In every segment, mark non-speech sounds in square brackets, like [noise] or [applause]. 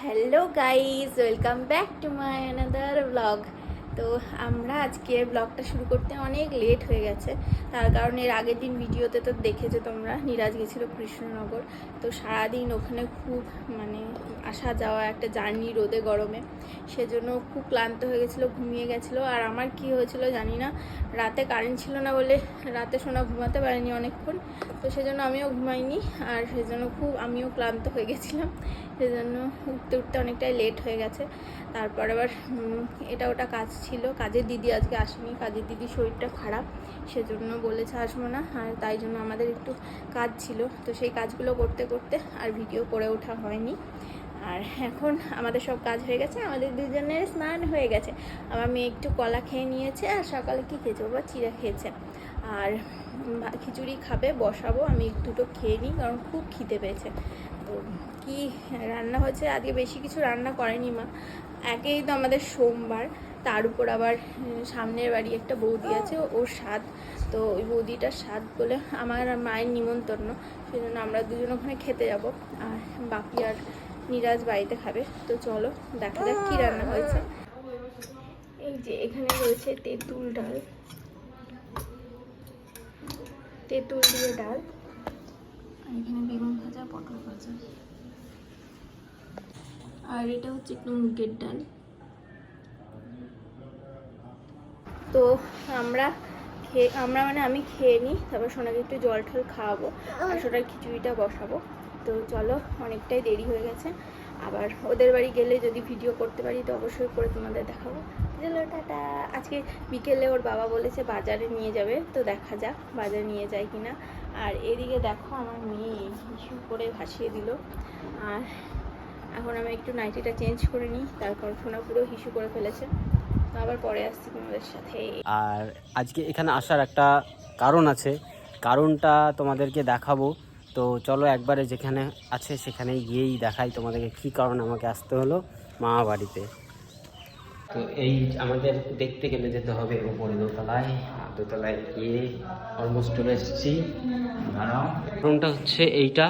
hello guys welcome back to my another blog তো আমরা আজকে ব্লগটা শুরু করতে অনেক লেট হয়ে গেছে। তার কারণ এর আগের দিন ভিডিওতে তো দেখেছ তোমরা, নিরাজ গেছিল কৃষ্ণনগর। তো সারাদিন ওখানে খুব মানে আসা যাওয়া একটা জার্নি রোদে গরমে। সেজন্য খুব ক্লান্ত হয়ে গেছিল, ঘুমিয়ে গেছিল। আর আমার কি হয়েছিল জানি না, রাতে কারেন্ট ছিল না বলে রাতে সোনা ঘুমাতে পারিনি অনেকক্ষণ। তো সেজন্য আমিও ঘুমাইনি, আর সেজন্য খুব আমিও ক্লান্ত হয়ে গেছিলাম। সেজন্য উঠতে উঠতে অনেকটাই লেট হয়ে গেছে। তারপর আবার এটা ওটা কাজ ছিল। কাজের দিদি আজকে আসেনি। কাজের দিদি শরীরটা খারাপ, সেজন্য বলেছে আসব না। আর তাই জন্য আমাদের একটু কাজ ছিল। তো সেই কাজগুলো করতে করতে আর ভিডিও করে ওঠা হয়নি। আর এখন আমাদের সব কাজ হয়ে গেছে। আমাদের দুজনের স্নান হয়ে গেছে। আমার মেয়ে একটু কলা খেয়ে নিয়েছে আর সকালে কী খেয়েছে বাবা? চিড়া খেয়েছে। আর খিচুড়ি খাবে, বসাবো। আমি দুটো খেয়ে নিই, কারণ খুব খিদে পেয়েছে। তো কি রান্না হয়েছে? আজকে বেশি কিছু রান্না করেনি মা। একেই তো আমাদের সোমবার। তার উপর আবার সামনের বাড়ি একটা বৌদি আছে, ওর স্বাদ তো ওই বৌদিটার স্বাদ বলে আমার মায়ের নিমন্ত্রণ। সেই জন্য আমরা দুজন ওখানে খেতে যাব। আর বাপি আর নিরাজ বাড়িতে খাবে। তো চলো, দেখা যাক কী রান্না হয়েছে। এই যে এখানে রয়েছে তেঁতুল ডাল। তেঁতুল দিয়ে ডাল। এখানে বেগুন ভাজা, পটল ভাজা। আর এটা হচ্ছে একটু মুগের ডাল। তো আমরা খেয়ে, আমরা মানে আমি খেয়ে নিই, তারপর সোনাকে একটু জল টল খাওয়াবো, আর সোনার খিচুড়িটা বসাবো। তো চলো, অনেকটাই দেরি হয়ে গেছে। আবার ওদের বাড়ি গেলে যদি ভিডিও করতে পারি, তো অবশ্যই করে তোমাদের দেখাবো। চলো, টাটা। আজকে বিকেলে ওর বাবা বলেছে বাজারে নিয়ে যাবে, তো দেখা যাক বাজারে নিয়ে যায় কিনা। আর এদিকে দেখো আমার মেয়ে, হিসু করে ভাসিয়ে দিল। আর এখন আমি একটু নাইটিটা চেঞ্জ করে নিই, তারপর সোনা পুরো হিসু করে ফেলেছে। আবার পরে আসছি তোমাদের সাথে। আর আজকে এখানে আসার একটা কারণ আছে। কারণটা তোমাদেরকে দেখাবো। তো চলো একবারে যেখানে আছে সেখানে গিয়েই দেখাই তোমাদেরকে কি কারণ আমাকে আসতে হলো মামা বাড়িতে তো এই আমাদের দেখতে গেলে যেতে হবে উপরে দোতলায়। দোতলায় গিয়ে অলমোস্ট চলে এসেছি। কারণটা হচ্ছে এইটা।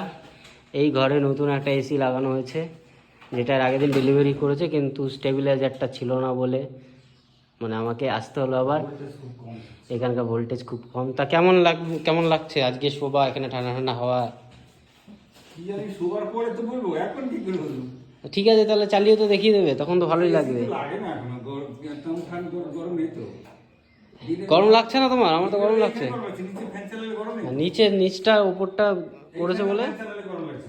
এই ঘরে নতুন একটা এসি লাগানো হয়েছে, যেটা এর আগের দিন ডেলিভারি করেছে, কিন্তু স্টেবিলাইজারটা ছিল না বলে মানে আমাকে আসতে হলো আবার। এখানকার ভোল্টেজ খুব কম। তা কেমন লাগ কেমন লাগছে? আজকে শোভা এখানে ঠান্ডা ঠান্ডা হাওয়া। ঠিক আছে তাহলে চালিয়ে তো দেখিয়ে দেবে তখন তো ভালোই লাগবে। গরম লাগছে না তোমার? আমার তো গরম লাগছে। নিচে নিচটা উপরটা করেছে বলে ফ্যান চালালে গরম লাগছে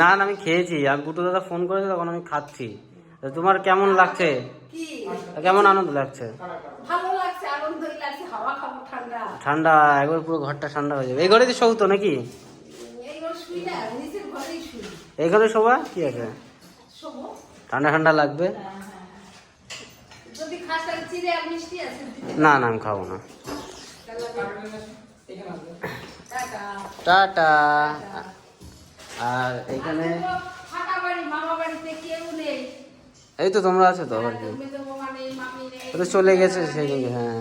না না না আমি খেয়েছি। আর গুটু দাদা ফোন করেছে তখন আমি খাচ্ছি। তোমার কেমন লাগছে? কেমন আনন্দ লাগছে? ভালো লাগছে আনন্দই লাগছে হাওয়া খাব ঠান্ডা। ঠান্ডা একবার পুরো ঘরটা ঠান্ডা হয়ে যাবে। এই ঘরে যে শৌ তো নাকি? এই ঘরে শোভা কি আছে? ঠান্ডা ঠান্ডা লাগবে? আর মিষ্টি আছে না না আমি খাব না। টাটা। আর এখানে? এই তো তোমরা আছো তো আবার কি চলে গেছে সেদিন হ্যাঁ।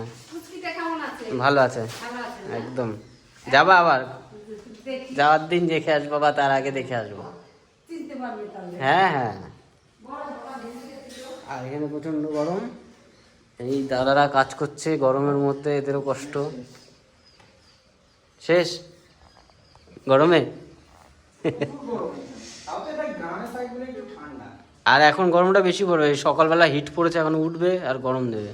ভালো আছে? একদম। যাবা আবার? যাওয়ার দিন দেখে আসব বা তার আগে দেখে আসব। হ্যাঁ হ্যাঁ। আর এখানে প্রচণ্ড গরম। এই দাদারা কাজ করছে, গরমের মধ্যে এদেরও কষ্ট। শেষ। গরমে? আর এখন গরমটা বেশি পড়বে সকালবেলা হিট পড়েছে, এখন উঠবে আর গরম দেবে।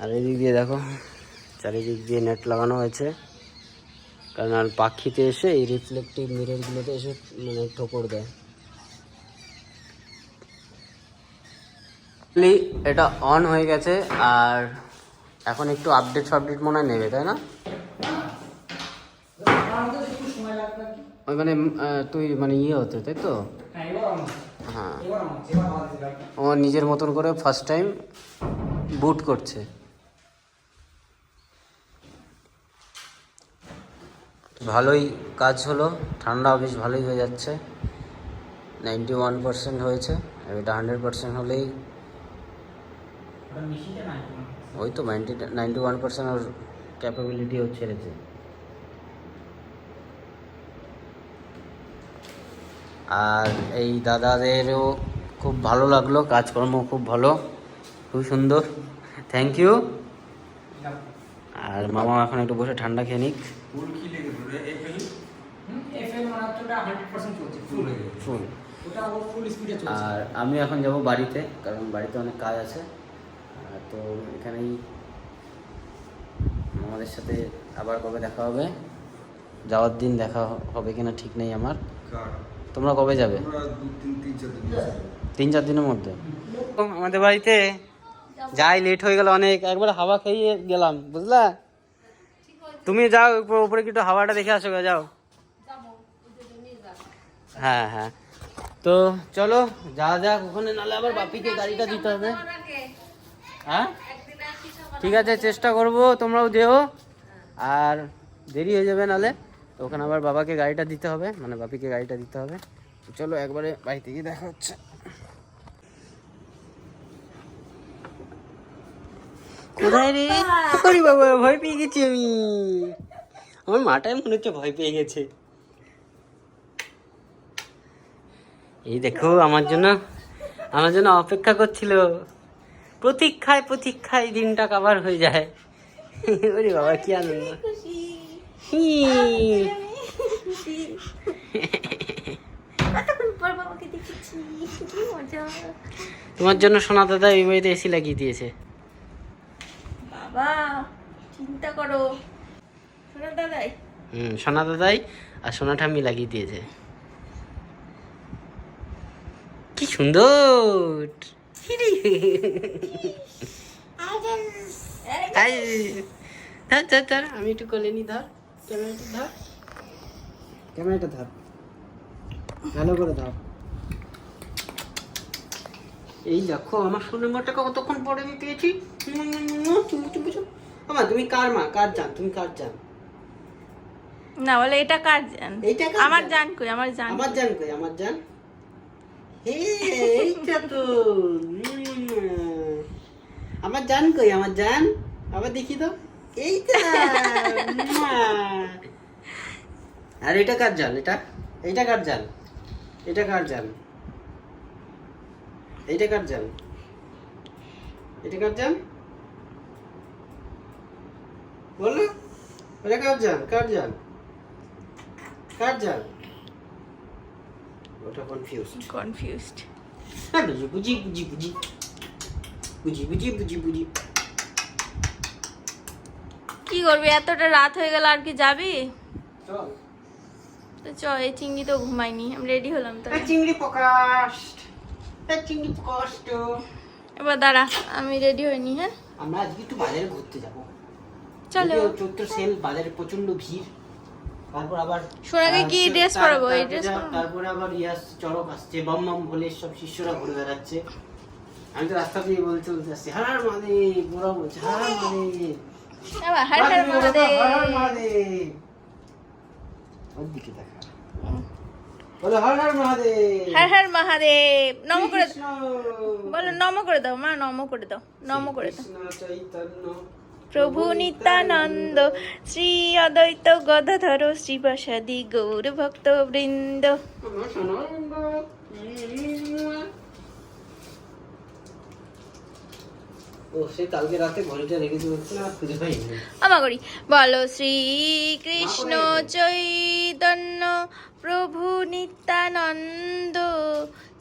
আর এদিক দিয়ে দেখো, চারিদিক দিয়ে নেট লাগানো হয়েছে। কারণ আর পাখিতে এসে এই রিফ্লেক্টিভ মিররগুলোতে এসে মানে ঠোকর দেয়। Actually, এটা অন হয়ে গেছে আর এখন একটু আপডেট ফাপডেট মনে হয় নেবে তাই না? ওই মানে তুই মানে ইয়ে হতো তাই তো? হ্যাঁ। ও নিজের মতন করে ফার্স্ট টাইম বুট করছে। ভালোই কাজ হলো ঠান্ডা বেশ ভালোই হয়ে যাচ্ছে। নাইনটি ওয়ান পার্সেন্ট হয়েছে এটা হান্ড্রেড পার্সেন্ট হলেই ওই তো নাইনটি নাইনটি ওয়ান পার্সেন্ট ওর ক্যাপাবিলিটি ও ছেড়েছে। আর এই দাদাদেরও খুব ভালো লাগল কাজকর্ম খুব ভালো খুব সুন্দর। থ্যাংক ইউ আর মামা এখন একটু বসে ঠান্ডা খেয়ে নিক। আর আমি এখন যাব বাড়িতে কারণ বাড়িতে অনেক কাজ আছে। তো এখানেই আমাদের সাথে আবার কবে দেখা হবে? যাওয়ার দিন দেখা হবে কিনা ঠিক নেই আমার। তোমরা কবে যাবে? তিন চার দিনের মধ্যে আমাদের বাড়িতে যাই লেট হয়ে গেল অনেক একবার হাওয়া খেয়ে গেলাম বুঝলা? তুমি যাও উপরে একটু হাওয়াটা দেখে আসো যাও। হ্যাঁ হ্যাঁ। তো চলো যা যাক ওখানে নালে আবার বাপিকে গাড়িটা দিতে হবে। হ্যাঁ? ঠিক আছে, চেষ্টা করব, তোমরাও যেও। আর দেরি হয়ে যাবে নালে ওখানে আবার বাবাকে গাড়িটা দিতে হবে মানে বাপিকে গাড়িটা দিতে হবে। চলো একবারে বাড়িতে গিয়ে দেখা হচ্ছে। কোথায় রে? ওরে বাবা, ভয় পেয়ে আমি। আমার মাটাই মনে হচ্ছে ভয় পেয়ে গেছে। এই দেখো, আমার জন্য আমার জন্য অপেক্ষা করছিল। প্রতীক্ষায় প্রতীক্ষায় দিনটা কাবার হয়ে যায়। ওরে বাবা কি আনন্দ। তোমার জন্য সোনা দাদা এই বাড়িতে এসি লাগিয়ে দিয়েছে। বাবা চিন্তা করো। শোনো দাদাই। হুম সোনা দাদাই আর সোনা ঠাম্মি লাগিয়ে দিয়েছে। কি সুন্দর! হিরি। [laughs] আই, ধর ধর ধর আমি একটু কোলে নি ধর ক্যামেরাটা ধর। ক্যামেরাটা ধর। ভালো করে ধর। এই দেখো আমার সোনার মাটাকে কতক্ষণ পরে আমি পেয়েছি? আমার তুমি কার মা? কার জান? তুমি কার জান? না বলে এটা কার জান? আমার জান? কই? আমার জান আমার জান কই? আমার জান? এইটা তো। আমার জান কই? আমার জান? আবার দেখি তো। এইটা আর এটা কার জান এটা? এইটা কার জান এটা কার জান এইটা কার জান এটা কার জান বলো। এটা কার জান কার জান কার জান ওটা কনফিউজড কনফিউজড বুঝি বুঝি বুঝি বুঝি বুঝি বুঝি বুঝি কি করবি? এতটা রাত হয়ে গেল আর কি যাবি? চল। চ এই চিংড়ি তো ঘুমাইনি আমি রেডি হলাম তো চিংড়ি পকাস্ট। চিংড়ি পকাস্ট। এবার দাঁড়া আমি রেডি হইনি হ্যাঁ? আমরা আজকে একটু বাজারে ঘুরতে যাব। চলো। চৈত্র সেল বাজারে প্রচণ্ড ভিড়। তারপর আবার সোনাকে কি তার- পরাবো? এই dress তারপরে আবার ইয়াস চড়ক আসছে বম বম বলে সব শিষ্যরা ঘুরে বেড়াচ্ছে। আমি তো রাস্তা দিয়ে বলতে বলতে আসছি হার হার মহাদেব ওরা বলছে হার হার মহাদেব হার হার মহাদেব হর হর মহাদেব ওর দিকে দেখা। বলো হর হর মহাদেব। হর হর মহাদেব। নম করে দাও বলো নম করে দাও মা নম করে দাও নম করে দাও। চৈতন্য। প্রভু নিত্যানন্দ শ্রী অদ্বৈত গদাধর শ্রীবাসাদি গৌর ভক্ত বৃন্দ। বলো শ্রী কৃষ্ণ চৈতন্য প্রভু নিত্যানন্দ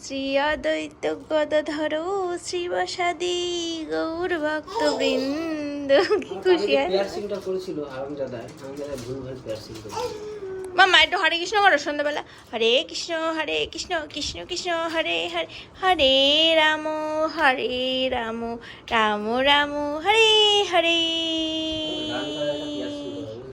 শ্রী অদ্বৈত গদাধর শ্রীবাসাদি গৌর ভক্তবৃন্দ বৃন্দ কি খুশি পিয়ারসিংটা করেছিল হারামজাদায় হারামজাদায় ভুল ভালো পিয়ারসিং করেছিল মামা একটু হরে কৃষ্ণ করো সন্ধ্যাবেলা। হরে কৃষ্ণ হরে কৃষ্ণ কৃষ্ণ কৃষ্ণ হরে হরে হরে রাম হরে রাম রাম রাম হরে হরে।